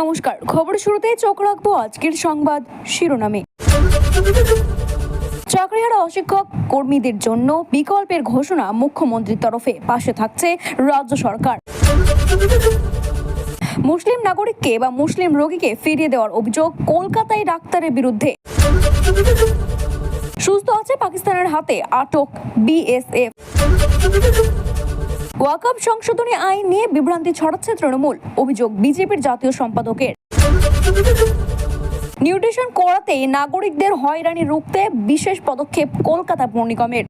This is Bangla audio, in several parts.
নমস্কার। খবর শুরুতে চোখ রাখব আজকের সংবাদ শিরোনামে। চাকরিহারা অশিক্ষক কর্মীদের জন্য বিকল্পের ঘোষণা মুখ্যমন্ত্রীর তরফে। পাশে থাকছে রাজ্য সরকার। মুসলিম নাগরিককে বা মুসলিম রোগীকে ফিরিয়ে দেওয়ার অভিযোগ কলকাতায় ডাক্তারের বিরুদ্ধে। সুস্থ আছে পাকিস্তানের হাতে, আটক বিএসএফ। ওয়াকআপ সংশোধনী আইন নিয়ে বিভ্রান্তি ছড়াচ্ছে তৃণমূল, অভিযোগ বিজেপির জাতীয় সম্পাদকের। নিউট্রিশন করাতে নাগরিকদের হয়রানি রুখতে বিশেষ পদক্ষেপ কলকাতা পৌর নিগমের।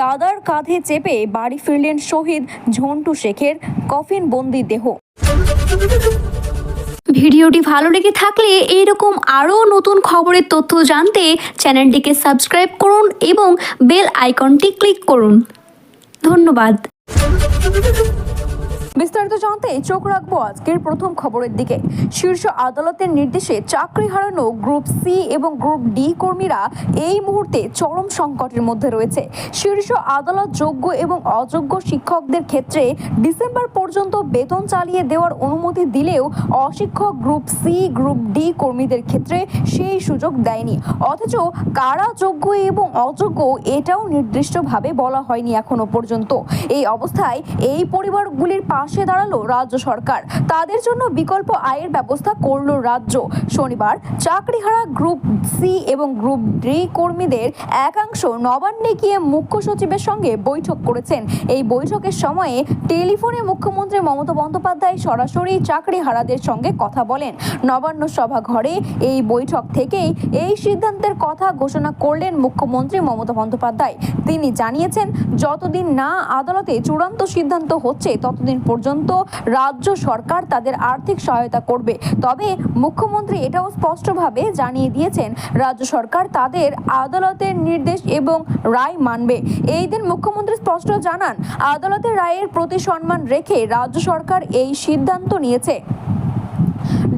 দাদার কাঁধে চেপে বাড়ি ফিরলেন শহীদ ঝন্টু শেখের কফিন বন্দি দেহ। ভিডিওটি ভালো লেগে থাকলে এইরকম আরও নতুন খবরের তথ্য জানতে চ্যানেলটিকে সাবস্ক্রাইব করুন এবং বেল আইকনটি ক্লিক করুন। ধন্যবাদ বিস্তারিত জানতে চোখ রাখব আজকের প্রথম খবরের দিকে। শীর্ষ আদালতের নির্দেশে চাকরি হারানো গ্রুপ সি এবং গ্রুপ ডি কর্মীরা এই মুহূর্তে চরম সংকটের মধ্যে রয়েছে। শীর্ষ আদালত যোগ্য এবং অযোগ্য শিক্ষকদের ক্ষেত্রে ডিসেম্বর পর্যন্ত বেতন চালিয়ে দেওয়ার অনুমতি দিলেও অশিক্ষক গ্রুপ সি গ্রুপ ডি কর্মীদের ক্ষেত্রে সেই সুযোগ দেয়নি। অথচ কারা যোগ্য এবং অযোগ্য এটাও নির্দিষ্টভাবে বলা হয়নি এখনও পর্যন্ত। এই অবস্থায় এই পরিবারগুলির পাশে দাঁড়াল রাজ্য সরকার। তাদের জন্য বিকল্প আয়ের ব্যবস্থা করল রাজ্য। শনিবার চাকরিহারা গ্রুপ সি এবং গ্রুপ ডি কর্মীদের একাংশ নবান্নে গিয়ে মুখ্য সচিবের সঙ্গে বৈঠক করেছেন। এই বৈঠকের সময়ে টেলিফোনে মুখ্যমন্ত্রী মমতা বন্দ্যোপাধ্যায় সরাসরি চাকরিহারাদের সঙ্গে কথা বলেন। নবান্ন সভা ঘরে এই বৈঠক থেকেই এই সিদ্ধান্তের কথা ঘোষণা করলেন মুখ্যমন্ত্রী মমতা বন্দ্যোপাধ্যায়। তিনি জানিয়েছেন, যতদিন না আদালতে চূড়ান্ত সিদ্ধান্ত হচ্ছে, ততদিন পর্যন্ত রাজ্য সরকার তাদের আর্থিক সহায়তা করবে। তবে মুখ্যমন্ত্রী এটাও স্পষ্টভাবে জানিয়ে দিয়েছেন, রাজ্য সরকার তাদের আদালতের নির্দেশ এবং রায় মানবে। এই দিন মুখ্যমন্ত্রী স্পষ্ট জানান, আদালতের রায়ের প্রতি সম্মান রেখে রাজ্য সরকার এই সিদ্ধান্ত নিয়েছে।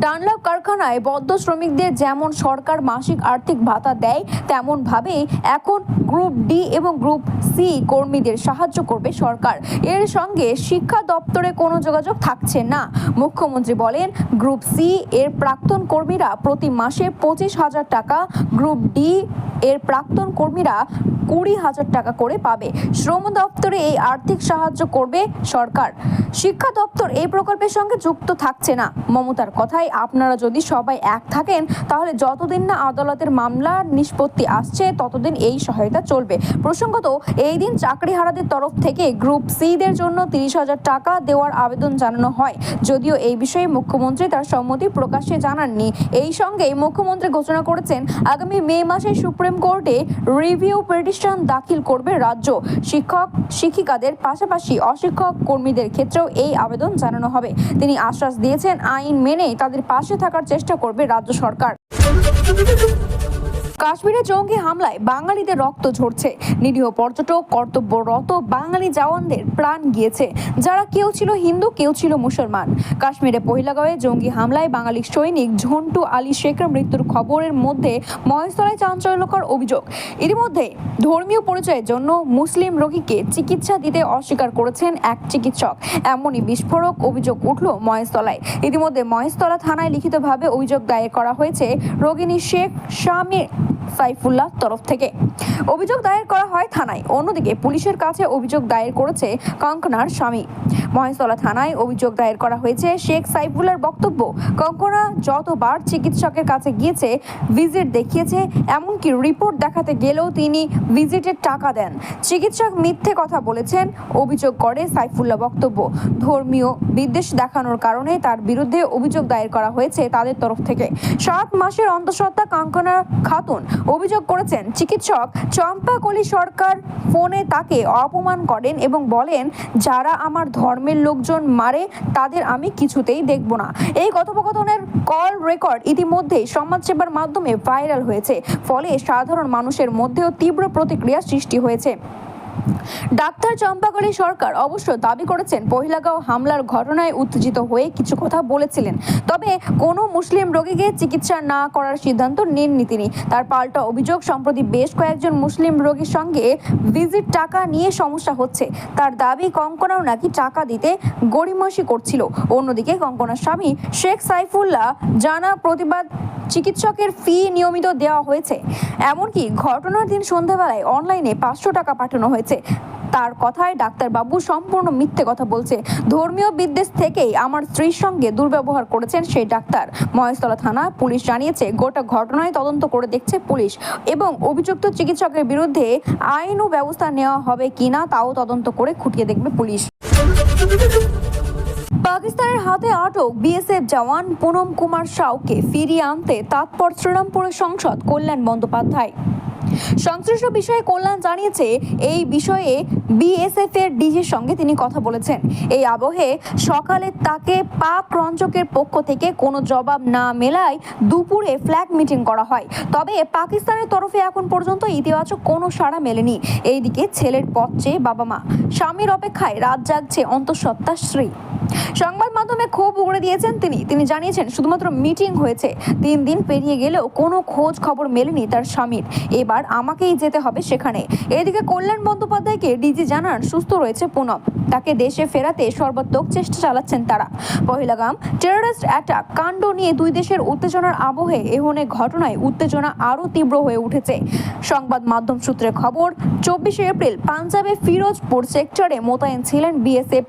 ডানলপ কারখানায় বদ্ধ শ্রমিকদের যেমন সরকার মাসিক আর্থিক ভাতা দেয় তেমন ভাবেই এখন গ্রুপ ডি এবং গ্রুপ সি কর্মীদের সাহায্য করবে সরকার। এর সঙ্গে শিক্ষা দপ্তরে কোনো যোগাযোগ থাকছে না। মুখ্যমন্ত্রী বলেন, গ্রুপ সি এর প্রাক্তন কর্মীরা প্রতি মাসে পঁচিশ হাজার টাকা, গ্রুপ ডি এর প্রাক্তন কর্মীরা কুড়ি হাজার টাকা করে পাবে। শ্রম দপ্তরে এই আর্থিক সাহায্য করবে সরকার। শিক্ষা দপ্তর এই প্রকল্পের সঙ্গে যুক্ত থাকছে না। মমতার কথায়, আপনারা যদি সবাই এক থাকেন, তাহলে যতদিন না আদালতের মামলার নিষ্পত্তি আসছে, ততদিন এই সহায়তা চলবে। প্রসঙ্গত, এই দিন চাকরিহারাদের তরফ থেকে গ্রুপ সিদের জন্য তিরিশ হাজার টাকা দেওয়ার আবেদন জানানো হয়। যদিও এই বিষয়ে মুখ্যমন্ত্রী তার সম্মতি প্রকাশ্যে জানাননি। এই সঙ্গেই মুখ্যমন্ত্রী ঘোষণা করেছেন, আগামী মে মাসে সুপ্রিম কোর্টে রিভিউ পিটিশন দাখিল করবে রাজ্য শিক্ষক, শিক্ষিকাদের পাশাপাশি অশিক্ষক কর্মীদের ক্ষেত্রেও এই আবেদন জানানো হবে। তিনি আশ্বাস দিয়েছেন, আইন মেনে তাদের পাশে থাকার চেষ্টা করবে রাজ্য সরকার। কাশ্মীরে জঙ্গি হামলায় বাঙালিদের রক্ত ঝরছে। নিরীহ পর্যটক, কর্তব্যরত বাঙালি জওয়ানদের প্রাণ গিয়েছে। যারা কেউ ছিল হিন্দু, কেউ ছিল মুসলমান। কাশ্মীরে পহিলাগাঁওয়ে জঙ্গি হামলায় বাঙালি সৈনিক ঝন্টু আলী শেখের মৃত্যুর খবরের মধ্যে মহেশতলায় চাঞ্চল্যকর অভিযোগ। ইতিমধ্যে ধর্মীয় পরিচয়ের জন্য মুসলিম রোগীকে চিকিৎসা দিতে অস্বীকার করেছেন এক চিকিৎসক। এমনই বিস্ফোরক অভিযোগ উঠল মহেশতলায়। ইতিমধ্যে মহেশতলা থানায় লিখিতভাবে অভিযোগ দায়ের করা হয়েছে। রোগিনী শেখ স্বামী সাইফুল্লাহ তরফ থেকে। অভিযোগ দায়ের করা হয় থানায়। অন্যদিকে পুলিশের কাছে অভিযোগ দায়ের করেছে কঙ্কনার স্বামী। মহেশতলা থানায় অভিযোগ দায়ের করা হয়েছে, শেখ সাইফুল্লার বক্তব্য। কঙ্কনা যতবার চিকিৎসকের কাছে গিয়েছে, ভিজিট দেখিয়েছে, এমনকি রিপোর্ট দেখাতে গেলেও তিনি ভিজিটের টাকা দেন। চিকিৎসক মিথ্যে কথা বলেছেন, অভিযোগ করে সাইফুল্লাহ বক্তব্য। ধর্মীয় বিদ্বেষ দেখানোর কারণে তার বিরুদ্ধে অভিযোগ দায়ের করা হয়েছে তাদের তরফ থেকে। সাত মাসের অন্তঃসত্ত্বা কাঙ্কনা খাতুন অভিযোগ করেছেন চিকিৎসক চম্পা কলি সরকার ফোনে তাকে অপমান করেন এবং বলেন, যারা আমার ধর্মের লোকজন মারে, তাদের আমি কিছুতেই দেখব না। এই কথোপকথনের কল রেকর্ড ইতিমধ্যে সমাজসেবার মাধ্যমে ভাইরাল হয়েছে। ফলে সাধারণ মানুষের মধ্যেও তীব্র প্রতিক্রিয়া সৃষ্টি হয়েছে। ডাক্তার চম্পাকলী সরকার অবশ্য দাবি করেছেন পহিলাগাঁও হামলার ঘটনায় উত্তেজিত হয়ে কিছু কথা বলেছিলেন। তবে কোনো মুসলিম রোগীকে চিকিৎসা না করার সিদ্ধান্ত নেননি তিনি। তার পাল্টা অভিযোগ সম্প্রতি বেশ কয়েকজন মুসলিম রোগীর সঙ্গে ভিজিট টাকা নিয়ে সমস্যা হচ্ছে। তার দাবি কঙ্কনাও নাকি টাকা দিতে গড়িমসি করছিল। অন্যদিকে কঙ্কনার স্বামী শেখ সাইফুল্লাহ জানা প্রতিবাদ চিকিৎসকের ফি নিয়মিত দেওয়া হয়েছে। এমনকি ঘটনার দিন সন্ধ্যাবেলায় অনলাইনে পাঁচশো টাকা পাঠানো হয়েছে। তার কথায় ডাক্তারবাবু সম্পূর্ণ মিথ্যে কথা বলছে। ধর্মীয় বিদ্বেষ থেকেই আমার স্ত্রীর সঙ্গে দুর্ব্যবহার করেছেন সেই ডাক্তার। মহেশতলা থানা পুলিশ জানিয়েছে, গোটা ঘটনায় তদন্ত করে দেখছে পুলিশ এবং অভিযুক্ত চিকিৎসকের বিরুদ্ধে আইন ও ব্যবস্থা নেওয়া হবে কিনা তাও তদন্ত করে খুঁটিয়ে দেখবে পুলিশ। পাকিস্তানের হাতে আটক বিএসএফ জওয়ান পুনম কুমার সাউকে ফিরিয়ে আনতে তৎপর শ্রীরামপুরের সংসদ কল্যাণ বন্দ্যোপাধ্যায়। সংশ্লিষ্ট বিষয়ে কল্যাণ জানিয়েছে, এই বিষয়ে বিএসএফ এর ডিজির সঙ্গে তিনি কথা বলেছেন। এই আবহে সকালে তাকে পাক রঞ্জকের পক্ষ থেকে কোনো জবাব না মেলায় দুপুরে ফ্ল্যাগ মিটিং করা হয়। তবে পাকিস্তানের তরফে এখন পর্যন্ত ইতিবাচক কোনো সাড়া মেলেনি। এইদিকে ছেলের পথ চেয়ে বাবা মা। স্বামীর অপেক্ষায় রাত জাগছে অন্তঃসত্ত্বা শ্রী সংবাদ মাধ্যমে ক্ষোভ উগড়ে দিয়েছেন তিনি। তিনি জানিয়েছেন, শুধুমাত্র মিটিং হয়েছে। তিন দিন পেরিয়ে গেলেও কোনো খোঁজ খবর মেলেনি তার স্বামীর। এবার আমাকেই যেতে হবে সেখানে। এদিকে কল্যাণ বন্দ্যোপাধ্যায়কে ডিজি জানান, সুস্থ রয়েছে পুনম তাকে দেশে ফেরাতে সর্বাত্মক চেষ্টা চালাচ্ছেন তারা। পহিলাগাম টেররিস্ট অ্যাটাক কাণ্ড নিয়ে দুই দেশের উত্তেজনার আবহে এহনে ঘটনায় উত্তেজনা আরও তীব্র হয়ে উঠেছে। সংবাদ মাধ্যম সূত্রে খবর, চব্বিশে এপ্রিল পাঞ্জাবে ফিরোজপুর সেক্টরে মোতায়েন ছিলেন বিএসএফ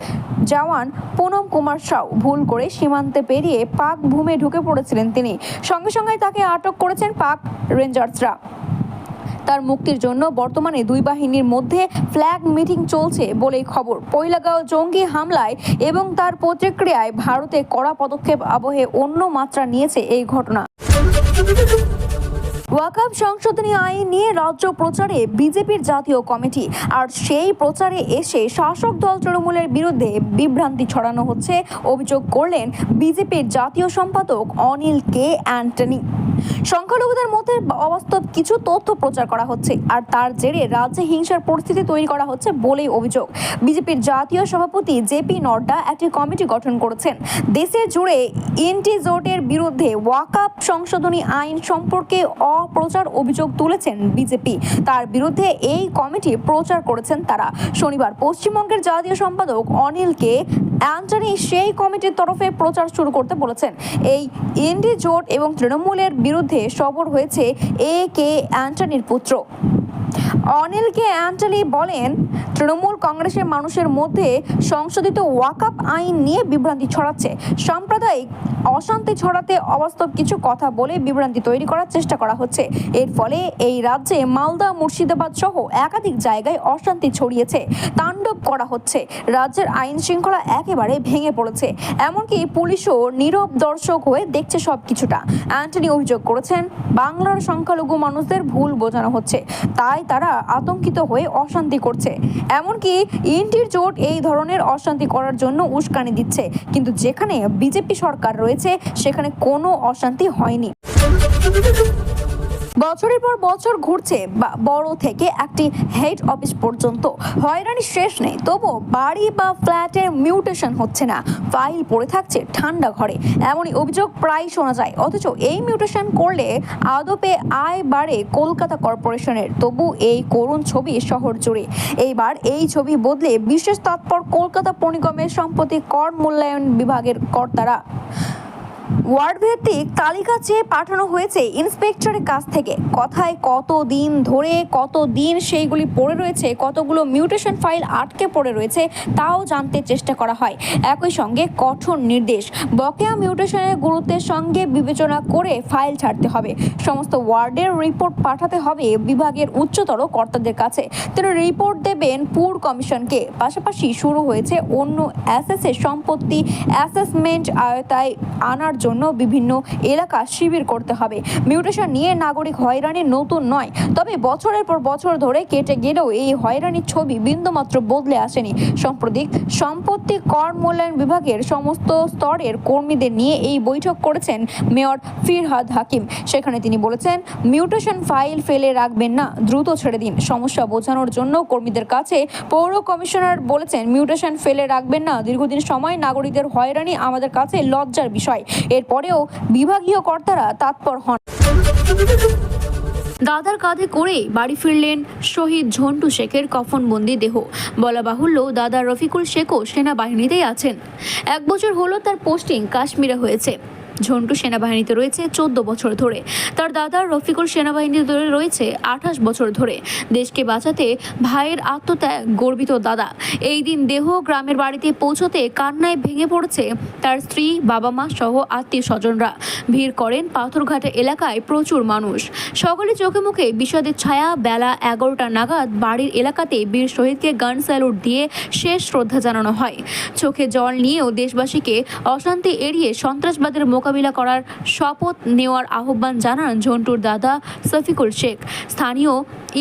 জওয়ান পুনম কুমার সাউ ভুল করে সীমান্তে পেরিয়ে পাক ভূমে ঢুকে পড়েছিলেন তিনি। সঙ্গে সঙ্গে তাকে আটক করেছেন পাক রেঞ্জার্সরা। তার মুক্তির জন্য বর্তমানে দুই বাহিনীর মধ্যে ফ্ল্যাগ মিটিং চলছে বলেই খবর। পৈলাগাঁও জঙ্গি হামলায় এবং তার প্রতিক্রিয়ায় ভারতে কড়া পদক্ষেপ আবহে অন্য মাত্রা নিয়েছে এই ঘটনা। ওয়াকাব সংশোধনী আইন নিয়ে রাজ্য প্রচারে বিজেপির জাতীয় কমিটি। আর সেই প্রচারে এসে শাসক দল তৃণমূলের বিরুদ্ধে বিভ্রান্তি ছড়ানো হচ্ছে। অভিযোগ করলেন বিজেপির জাতীয় সম্পাদক অনিল কে অ্যান্টনি। সংখ্যালঘুদের মধ্যে অবাস্তব কিছু তথ্য প্রচার করা হচ্ছে। আর তার জেরে রাজ্যে হিংসার পরিস্থিতি তৈরি করা হচ্ছে বলেই অভিযোগ। বিজেপির জাতীয় সভাপতি জেপি নড্ডা একটি কমিটি গঠন করেছেন। দেশে জুড়ে এনটি জোটের বিরুদ্ধে ওয়াকাপ সংশোধনী আইন সম্পর্কে অপ্রচার অভিযোগ তুলেছেন বিজেপি। তার বিরুদ্ধে এই কমিটি প্রচার করেছেন তারা। শনিবার পশ্চিমবঙ্গের জাতীয় সম্পাদক অনিলকে অ্যান্টনি সেই কমিটির তরফে প্রচার শুরু করতে বলেছেন। এই এনডি জোট এবং তৃণমূলের বিরুদ্ধে সবর হয়েছে এ কে অ্যান্টনির পুত্র। অনিলকে অ্যান্টনি বলেন তৃণমূল কংগ্রেসের মানুষের মধ্যে সংশোধিত ওয়াকআপ আইন নিয়ে বিভ্রান্তি ছড়াচ্ছে। সাম্প্রদায়িক অশান্তি ছড়াতে অবাস্তব কিছু কথা বলে বিভ্রান্তি তৈরি করার চেষ্টা করা হচ্ছে। এর ফলে এই রাজ্যে মালদা, মুর্শিদাবাদ সহ একাধিক জায়গায় অশান্তি ছড়িয়েছে। তাণ্ডব করা হচ্ছে। রাজ্যের আইন শৃঙ্খলা একেবারে ভেঙে পড়েছে। এমনকি পুলিশও নীরব দর্শক হয়ে দেখছে সব কিছুটা। অ্যান্টনি অভিযোগ করেছেন, বাংলার সংখ্যালঘু মানুষদের ভুল বোঝানো হচ্ছে। তাই তারা আতঙ্কিত হয়ে অশান্তি করছে। এমনকি ইনটির জোট এই ধরনের অশান্তি করার জন্য উস্কানি দিচ্ছে। কিন্তু যেখানে বিজেপি সরকার রয়েছে, সেখানে কোনো অশান্তি হয়নি। বছরের পর বছর ঘুরছে বড় থেকে একটি হেড অফিস পর্যন্ত। হয়রানি শেষ নেই তবু বাড়ি বা ফ্ল্যাটে মিউটেশন হচ্ছে না। ফাইল পড়ে থাকছে ঠান্ডা ঘরে। এমনই অভিযোগ প্রায় শোনা যায়। অথচ এই মিউটেশন করলে আদপে আয় বাড়ে কলকাতা কর্পোরেশনের। তবু এই করুণ ছবি শহর জুড়ে। এইবার এই ছবি বদলে বিশেষ তৎপর কলকাতা পণিগমের সম্পত্তি কর মূল্যায়ন বিভাগের কর্তারা। ওয়ার্ড ভিত্তিক তালিকা চেয়ে পাঠানো হয়েছে ইন্সপেক্টরের কাছ থেকে। কথায় কত দিন ধরে, কত দিন সেইগুলি পড়ে রয়েছে, কতগুলো মিউটেশন ফাইল আটকে পড়ে রয়েছে, তাও জানতে চেষ্টা করা হয়। একই সঙ্গে কঠোর নির্দেশ, বকেয়া মিউটেশনের গুরুত্বের সঙ্গে বিবেচনা করে ফাইল ছাড়তে হবে। সমস্ত ওয়ার্ডের রিপোর্ট পাঠাতে হবে বিভাগের উচ্চতর কর্তাদের কাছে। তিনি রিপোর্ট দেবেন পুর কমিশনকে। পাশাপাশি শুরু হয়েছে অন্য অ্যাসেসের সম্পত্তি অ্যাসেসমেন্ট আয়তায় আনার জন্য জন্য বিভিন্ন এলাকা শিবির করতে হবে। মিউটেশন নিয়ে নাগরিক হয়রানি নতুন নয়। তবে বছরের পর বছর ধরে কেটে গেলেও এই হয়রানির ছবি বিন্দুমাত্র বদলে আসেনি। সাম্প্রতিক সম্পত্তি কর মূল্যায়ন বিভাগের সমস্ত স্তরের কর্মীদের নিয়ে এই বৈঠক করেছেন মেয়র ফিরহাদ হাকিম। সেখানে তিনি বলেছেন, মিউটেশন ফাইল ফেলে রাখবেন না, দ্রুত ছেড়ে দিন। সমস্যা বোঝানোর জন্য কর্মীদের কাছে পৌর কমিশনার বলেছেন, মিউটেশন ফেলে রাখবেন না। দীর্ঘদিন সময় নাগরিকদের হয়রানি আমাদের কাছে লজ্জার বিষয়। এরপরেও বিভাগীয় কর্তারা তৎপর হন। দাদার কাঁধে করে বাড়ি ফিরলেন শহীদ ঝন্টু শেখের কফনবন্দি দেহ। বলা বাহুল্য, দাদা রফিকুল শেখও সেনাবাহিনীতেই আছেন। এক বছর হলো তার পোস্টিং কাশ্মীরে হয়েছে। ঝন্টু সেনাবাহিনীতে রয়েছে চোদ্দ বছর ধরে। তার দাদা রফিকুল সেনাবাহিনীতে রয়েছে আঠাশ বছর ধরে। দেশকে বাঁচাতে ভাইয়ের আত্মত্যাগ গর্বিত দাদা। এই দিন দেহ গ্রামের বাড়িতে পৌঁছতে কান্নায় ভেঙে পড়ছে তার স্ত্রী, বাবা মা সহ আত্মীয় স্বজনরা। ভিড় করেন পাথরঘাটা এলাকায় প্রচুর মানুষ। সকলে চোখে মুখে বিষাদের ছায়া, বেলা এগারোটা নাগাদ বাড়ির এলাকাতে বীর শহীদকে গান স্যালুট দিয়ে শেষ শ্রদ্ধা জানানো হয়। চোখে জল নিয়েও দেশবাসীকে অশান্তি এড়িয়ে সন্ত্রাসবাদের মোকাবিলা করার শপথ নেওয়ার আহ্বান জানান ঝন্টুর দাদা সফিকুল শেখ। স্থানীয়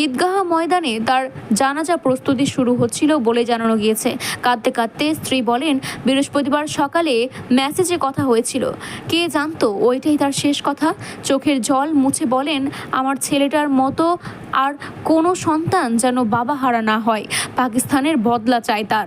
ঈদগাহ ময়দানে তার জানাজা প্রস্তুতি শুরু হচ্ছিল বলে জানানো গিয়েছে। কাঁদতে কাঁদতে স্ত্রী বলেন, বৃহস্পতিবার সকালে মেসেজে কথা হয়েছিল। কে জানতো ওইটাই তার শেষ কথা? চোখের জল মুছে বলেন, আমার ছেলেটার মতো আর কোনো সন্তান যেন বাবা হারা না হয়। পাকিস্তানের বদলা চায় তার।